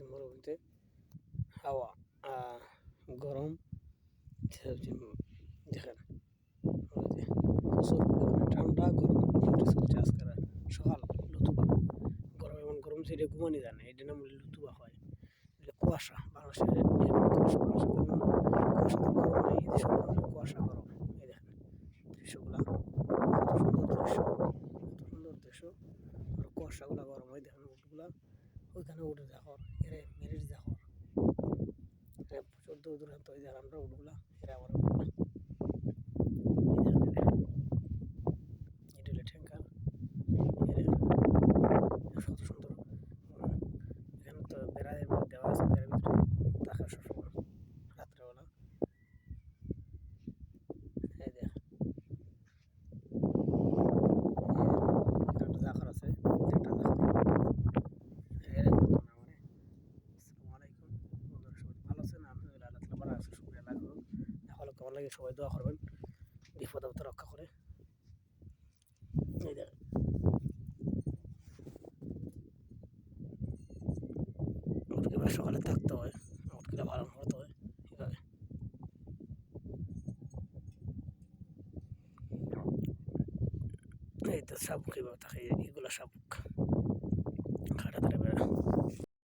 মধ্যে মরুভূমিতে হাওয়া গরম দেখেন। প্রচুর ঠান্ডা, গরম চলছে আজকে সকাল, লুতুবা। গরম এমন গরম ছিল ঘুমানি যায় না এটা নাম লুতুবা হয়। কুয়াশা, বাংলাদেশে কুয়াশা গরম এই দেখেন সুন্দর দৃশ্য সুন্দর দৃশ্য কুয়াশাগুলা গরম হয়, দেখেন উঠগুলা ওইখানে উঠে দেখো এরে মেরিট দেখো দূর দূরান্ত ওই দেখেন আমরা উঠগুলা এরা আবার উঠগুলা লাগে, সবাই দোয়া করবেন। বিপদ আপদ রক্ষা করে। এই দেখ মুরগি সকালে থাকতে হয় মুরগিটা পালন করতে হয়, এইভাবে। এই তো শামুক এইভাবে থাকে